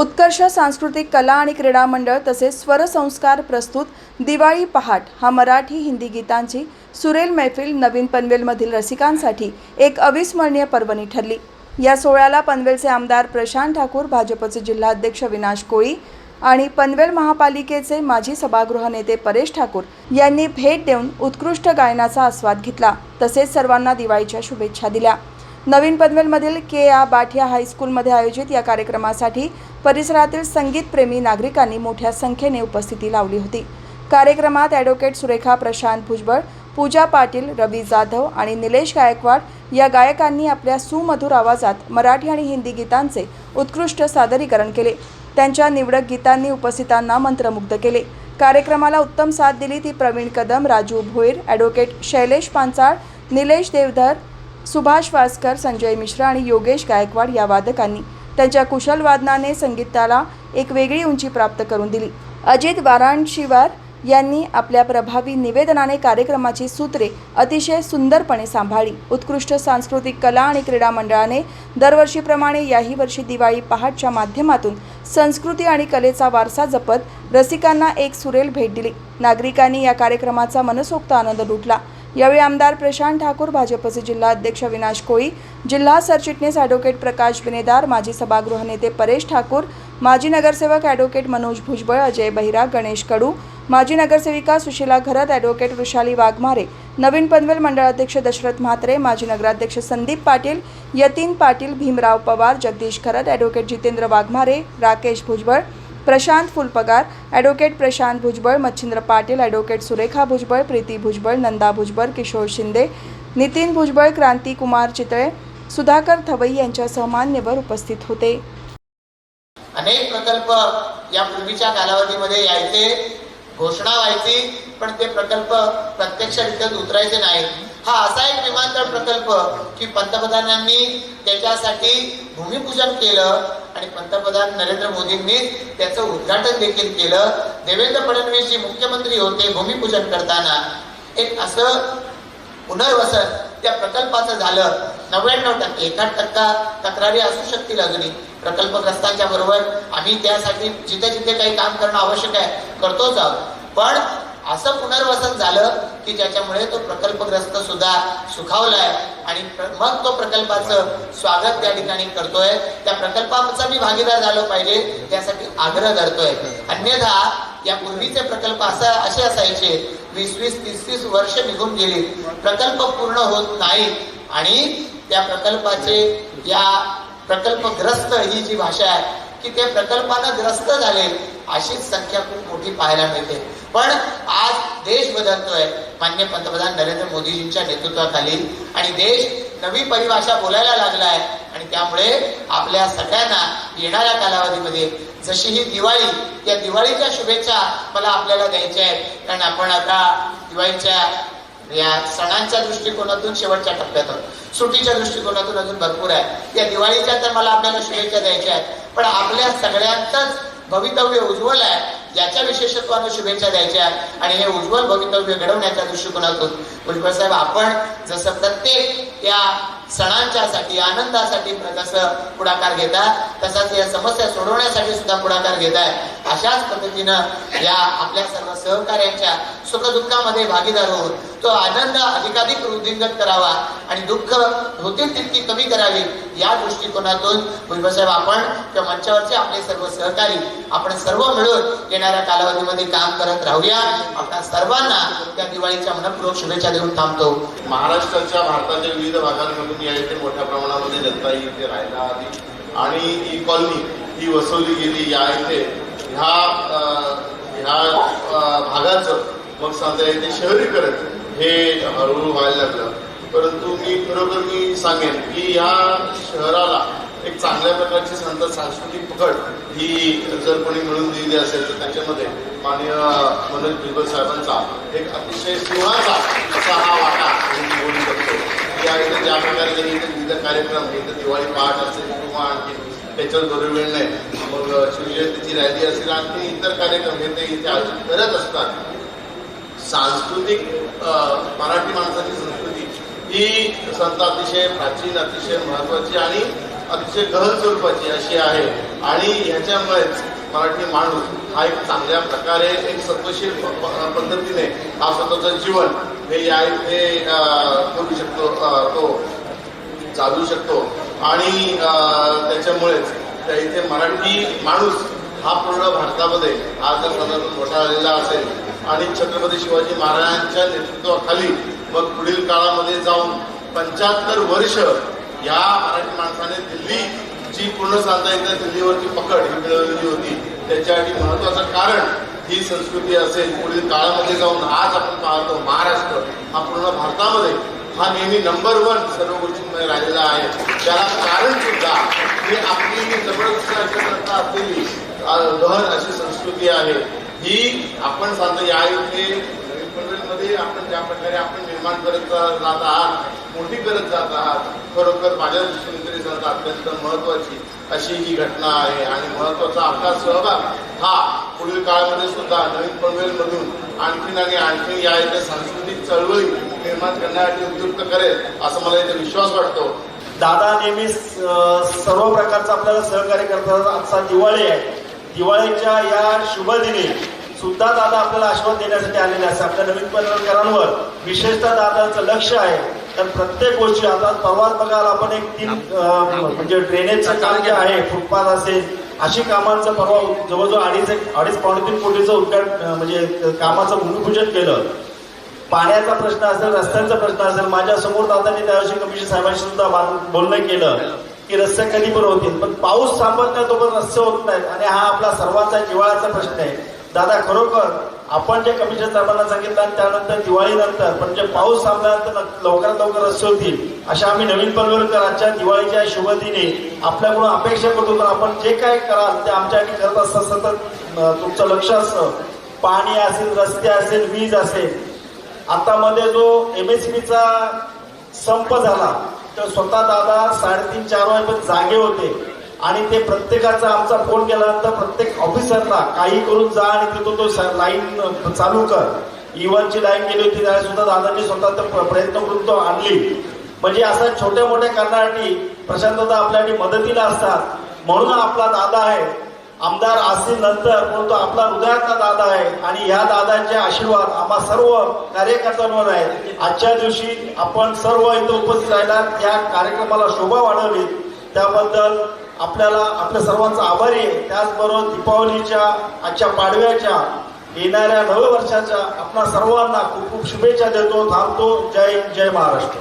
उत्कर्ष सांस्कृतिक कला आणि क्रीडा मंडळ तसेच स्वरसंस्कार प्रस्तुत दिवाळी पहाट हा मराठी हिंदी गीतांची सुरेल मैफिल नवीन पनवेलमधील रसिकांसाठी एक अविस्मरणीय पर्वणी ठरली. या सोहळ्याला पनवेलचे आमदार प्रशांत ठाकूर भाजपचे जिल्हाध्यक्ष विनाश कोळी आणि पनवेल महापालिकेचे माजी सभागृह नेते परेश ठाकूर यांनी भेट देऊन उत्कृष्ट गायनाचा आस्वाद घेतला. तसेच सर्वांना दिवाळीच्या शुभेच्छा दिल्या. नवीन पनवेलमधील के आ बाठिया हायस्कूलमध्ये आयोजित या कार्यक्रमासाठी परिसरातील संगीतप्रेमी नागरिकांनी मोठ्या संख्येने उपस्थिती लावली होती. कार्यक्रमात ॲडव्होकेट सुरेखा प्रशांत भुजबळ पूजा पाटील रवी जाधव आणि निलेश गायकवाड या गायकांनी आपल्या सुमधुर आवाजात मराठी आणि हिंदी गीतांचे उत्कृष्ट सादरीकरण केले. त्यांच्या निवडक गीतांनी उपस्थितांना मंत्रमुग्ध केले. कार्यक्रमाला उत्तम साथ दिली ती प्रवीण कदम राजू भोईर ॲडव्होकेट शैलेश पांचाळ निलेश देवधर सुभाष वासकर संजय मिश्रा आणि योगेश गायकवाड या वादकांनी त्यांच्या कुशल वादनाने संगीताला एक वेगळी उंची प्राप्त करून दिली. अजित वाराणशीवार यांनी आपल्या प्रभावी निवेदनाने कार्यक्रमाची सूत्रे अतिशय सुंदरपणे सांभाळली. उत्कृष्ट सांस्कृतिक कला आणि क्रीडा मंडळाने दरवर्षीप्रमाणे याही वर्षी दिवाळी पहाटच्या माध्यमातून संस्कृती आणि कलेचा वारसा जपत रसिकांना एक सुरेल भेट दिली. नागरिकांनी या कार्यक्रमाचा मनसोक्त आनंद लुटला. यावेळी आमदार प्रशांत ठाकूर भाजपचे जिल्हा अध्यक्ष विनाश कोळी जिल्हा सरचिटणीस ॲडव्होकेट प्रकाश बिनेदार माजी सभागृह नेते परेश ठाकूर माजी नगरसेवक ॲडव्होकेट मनोज भुजबळ अजय बहिरा गणेश कडू माजी नगरसेविका सुशीला घरत ॲडव्होकेट वृषाली वाघमारे नवीन पनवेल मंडळाध्यक्ष दशरथ म्हात्रे माजी नगराध्यक्ष Sandeep Patil Yatin Patil Bhimrao Pawar Jagdish Kharat advocate Jitendra Waghmare Rakesh Bhujbal Prashant Phulpagar advocate Prashant Bhujbal Machhindra Patil advocate Surekha Bhujbal Preeti Bhujbal Nanda Bhujbal Kishor Shinde Nitin Bhujbal Kranti Kumar Chitale Sudhakar Thavai यांच्यासह मान्यवर उपस्थित होते. अनेक प्रकल्प या पूर्वीच्या कालावधीमध्ये यायचे घोषणा व्हायची पण ते प्रकल्प प्रत्यक्षरित्यात उतरायचे नाही हा असा एक विमानतळ प्रकल्प की पंतप्रधानांनी त्याच्यासाठी भूमिपूजन केलं आणि पंतप्रधान नरेंद्र मोदींनी त्याचं उद्घाटन देखील केलं. देवेंद्र फडणवीस जी मुख्यमंत्री होते भूमिपूजन करताना. एक असं पुनर्वसन त्या प्रकल्पाचं झालं. नव्याण्णव टक्के एकाहठ टक्का तक्रारी असू शकतील अजूनही. प्रकल्पग्रस्तांच्या बरोबर आम्ही त्यासाठी जिथे जिथे काही काम करणं आवश्यक आहे करतोच आहोत. पण असं पुनर्वसन झालं की ज्याच्यामुळे तो प्रकल्पग्रस्त सुद्धा सुखावलाय आणि मग तो प्रकल्पाचं स्वागत त्या ठिकाणी करतोय. त्या प्रकल्पाचा मी भागीदार झालो पाहिजे त्यासाठी आग्रह धरतोय. अन्यथा या पूर्वीचे प्रकल्प असा असे असायचे वीस वीस तीस तीस वर्ष निघून गेली. प्रकल्प पूर्ण होत नाही आणि त्या प्रकल्पाचे या प्रकल्पग्रस्त ही जी भाषा आहे की ते प्रकल्पानं ग्रस्त झाले अशीच संख्या खूप मोठी पाहायला मिळते. पण आज देश बदलतोय. मान्य पंतप्रधान नरेंद्र मोदीजींच्या नेतृत्वाखाली आणि देश नवी परिभाषा बोलायला लागलाय. आणि त्यामुळे आपल्या सगळ्यांना येणाऱ्या कालावधीमध्ये जशी ही दिवाळी या दिवाळीच्या शुभेच्छा मला आपल्याला द्यायच्या आहेत. कारण आपण आता दिवाळीच्या या सणांच्या दृष्टिकोनातून शेवटच्या टप्प्यात आहोत. सुट्टीच्या दृष्टिकोनातून अजून भरपूर आहे. या दिवाळीच्या तर मला आपल्याला शुभेच्छा द्यायच्या आहेत. पण आपल्या सगळ्यांचंच भवितव्य उज्ज्वल आहे. याच्या विशेषत्वानं शुभेच्छा द्यायच्या आणि हे उज्ज्वल भवितव्य घडवण्याच्या दृष्टिकोनातून भुजबळ साहेब आपण जसं प्रत्येक या सणांच्या साठी आनंदासाठी जसं पुढाकार घेतात तसाच या समस्या सोडवण्यासाठी सुद्धा पुढाकार घेताय. अशाच पद्धतीनं या आपल्या सर्व सहकार्यांच्या सुखदुःखामध्ये भागीदार होऊन तो आनंद अधिकाधिक वृद्धिंगत करावा आणि दुःख होतील तितकी कमी करावी या दृष्टिकोनातून भुजबळसाहेब आपण किंवा मंचावरचे आपले सर्व सहकारी आपण सर्व मिळून येणाऱ्या कालावधीमध्ये काम करत राहूया. आपल्या सर्वांना त्या दिवाळीच्या मनपूर्वक शुभेच्छा देऊन थांबतो. महाराष्ट्राच्या भारताच्या विविध भागांमधून या इथे मोठ्या प्रमाणामध्ये जनता इथे राहायला आली. आणि ही कॉलनी ही वसवली गेली या इथे. ह्या अं, ह्या भागाचं मग समजा इथे शहरीकरण हे हळूहळू व्हायला लागलं. परंतु मी खरोखर मी सांगेन की या शहराला एक चांगल्या प्रकारची संत सांस्कृतिक पकड ही जर कोणी मिळून दिली असेल तर त्याच्यामध्ये माननीय मनोज बिरबल साहेबांचा एक अतिशय सिंहाचा असा हा वाटा मी बोलू शकतो या इथे ज्या प्रकारे त्यांनी इथे विविध कार्यक्रम इथे दिवाळी पहाट असेल किंवा आणखी त्याच्यावर बरोबर नाही मग शिवजयंतीची रॅली असेल आणखी इतर कार्यक्रम हे ते इथे आयोजित करत असतात. सांस्कृतिक मराठी माणसाची संस्कृती ही संत अतिशय प्राचीन अतिशय महत्वाची आणि अतिशय गहन स्वरूपाची अशी आहे. आणि ह्याच्यामुळेच मराठी माणूस हा एक चांगल्या प्रकारे एक सत्वशील पद्धतीने हा स्वतःचं जीवन हे या इथे करू शकतो तो चालू शकतो. आणि अं, त्याच्यामुळेच त्या इथे मराठी माणूस हा पूर्ण भारतामध्ये आज जर मोठा झालेला असेल आणि छत्रपती शिवाजी महाराजांच्या नेतृत्वाखाली मग पुढील काळामध्ये जाऊन पंच्याहत्तर वर्ष या मराठी माणसाने दिल्ली जी पूर्ण सांगता येते दिल्लीवरची पकड ही मिळवलेली होती. त्याच्यासाठी महत्वाचं कारण ही संस्कृती असेल. पुढील काळामध्ये जाऊन आज आपण पाहतो महाराष्ट्र हा पूर्ण भारतामध्ये हा नेहमी नंबर वन सर्व गोष्टींमध्ये राहिलेला आहे. त्याला कारण सुद्धा की आपली ही जबरदस्त असलेली लहर अशी संस्कृती आहे. ही आपण सांगतो या इथे मध्ये आपण ज्या प्रकारे आपण निर्माण करत जात आहात मोठी करत जात आहात खरोखर माझ्या दृष्टीने तरी सांगता अत्यंत महत्वाची अशी ही घटना आहे. आणि महत्त्वाचा आपला सहभाग हा पुढील काळामध्ये सुद्धा नवीन पनवेलमधून आणखीन आणि आणखीन या इथे सांस्कृतिक चळवळी निर्माण करण्यासाठी उपयुक्त करेल असं मला इथे विश्वास वाटतो. दादा नेहमीच सर्व प्रकारचं आपल्याला सहकार्य करतात. आजचा दिवाळी आहे. दिवाळीच्या या शुभ दिनी सुद्धा दादा आपल्याला आशीर्वाद देण्यासाठी आलेले असतात आपल्या नवीन पनवेलकरांवर विशेषतः दादाचं लक्ष आहे. तर प्रत्येक गोष्टी आता परवाच बघाल आपण एक तीन म्हणजे ड्रेनेजचं काम जे आहे फुटपाथ असेल अशी कामांचं परवा जवळजवळ अडीच एक अडीच पावणे तीन कोटीचं उद्घाटन म्हणजे कामाचं भूमिपूजन केलं. पाण्याचा प्रश्न असेल रस्त्यांचा प्रश्न असेल माझ्यासमोर दादांनी त्याविषयी कमिशन साहेबांशी सुद्धा बोलणं केलं. की रस्ते कधी पण होतील पण पाऊस थांबत नाही तोपर्यंत रस्ते होत नाहीत आणि हा आपला सर्वांचा जिव्हाळ्याचा प्रश्न आहे. दादा खरोखर आपण जे कमिशन साहेबांना सांगितलं आणि त्यानंतर दिवाळीनंतर पण जे पाऊस थांबल्यानंतर लवकरात लवकर रस्ते होतील अशा आम्ही नवीन पनवेलकर आजच्या दिवाळीच्या शुभदिने आपल्याकडून अपेक्षा करतो. तर आपण जे काय कराल ते आमच्यासाठी करत असता सतत तुमचं लक्ष असतं. पाणी असेल रस्ते असेल वीज असेल. आता मध्ये जो एमएसपीचा संप झाला तर स्वतः दादा साडेतीन चार वाजेपर्यंत जागे होते. आणि ते प्रत्येकाचा आमचा फोन केल्यानंतर प्रत्येक ऑफिसरला काही करून जा आणि तिथून तो लाईन चालू कर. E इव्हनची लाईन गेली होती त्यावेळेस सुद्धा दादांनी स्वतः प्रयत्न करून तो आणली. म्हणजे असा छोट्या मोठ्या कारणासाठी प्रशांत दादा आपल्यासाठी मदतीला असतात. म्हणून आपला दादा आहे. आमदार असेल नंतर परंतु आपला हृदयाचा दादा आहे आणि या दादांचे आशीर्वाद आम्हा सर्व कार्यकर्त्यांवर आहे. आजच्या दिवशी आपण सर्व इथं उपस्थित राहिला या कार्यक्रमाला शोभा वाढवली. त्याबद्दल आपल्याला आपल्या सर्वांचा आभारी आहे. त्याचबरोबर दीपावलीच्या आजच्या पाडव्याच्या येणाऱ्या नववर्षाच्या आपल्या सर्वांना खूप खूप शुभेच्छा देतो थांबतो. जय जय महाराष्ट्र.